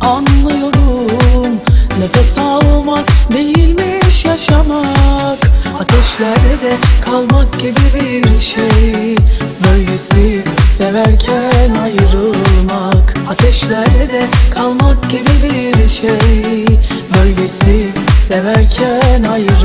anlıyorum Nefes almak değilmiş yaşamak. Ateşlerde kalmak gibi bir şey. Böylesi severken ayrılmak. Ateşlerde kalmak gibi bir şey. Böylesi severken ayrılmak